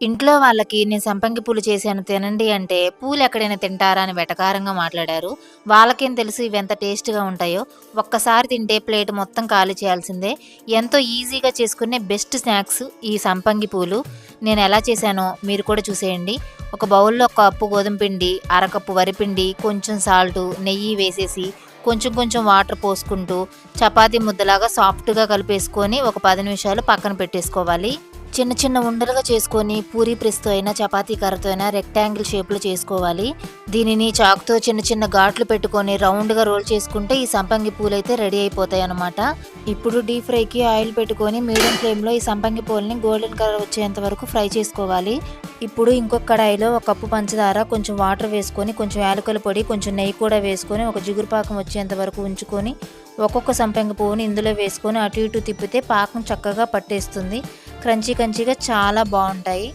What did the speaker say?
ఇంట్లో వాళ్ళకి నేను సంపంగి పూలు చేశాను తినండి అంటే పూలు ఎక్కడైనా తింటారా అని వెటకారంగా మాట్లాడారు. వాళ్ళకేం తెలుసు ఇవి ఎంత టేస్ట్గా ఉంటాయో? ఒక్కసారి తింటే ప్లేట్ మొత్తం ఖాళీ చేయాల్సిందే. ఎంతో ఈజీగా చేసుకునే బెస్ట్ స్నాక్స్ ఈ సంపంగి పూలు. నేను ఎలా చేశానో మీరు కూడా చూసేయండి. ఒక బౌల్లో ఒక కప్పు గోధుమ పిండి అరకప్పు వరిపిండి కొంచెం సాల్ట్ నెయ్యి వేసేసి కొంచెం కొంచెం వాటర్ పోసుకుంటూ చపాతీ ముద్దలాగా సాఫ్ట్గా కలిపేసుకొని ఒక పది నిమిషాలు పక్కన పెట్టేసుకోవాలి. చిన్న చిన్న ఉండలుగా చేసుకొని పూరి ప్రెస్తో అయినా చపాతీ కర్రతో అయినా రెక్టాంగిల్ షేప్లో చేసుకోవాలి. దీనిని చాకుతో చిన్న చిన్న ఘాట్లు పెట్టుకొని రౌండ్గా రోల్ చేసుకుంటే ఈ సంపంగి పూలు అయితే రెడీ అయిపోతాయి అనమాట ఇప్పుడు డీప్ ఫ్రైకి ఆయిల్ పెట్టుకొని మీడియం ఫ్లేమ్లో ఈ సంపంగి పూలని గోల్డెన్ కలర్ వచ్చేంత వరకు ఫ్రై చేసుకోవాలి. ఇప్పుడు ఇంకొక కడాయిలో ఒక కప్పు పంచదార కొంచెం వాటర్ వేసుకొని కొంచెం యాలకుల పొడి కొంచెం నెయ్యి కూడా వేసుకొని ఒక జిగురు పాకం వచ్చేంత వరకు ఉంచుకొని ఒక్కొక్క సంపంగి పువ్వుని ఇందులో వేసుకొని అటు ఇటు తిప్పితే పాకం చక్కగా పట్టేస్తుంది. క్రంచీ క్రంచీగా చాలా బాగుంటాయి.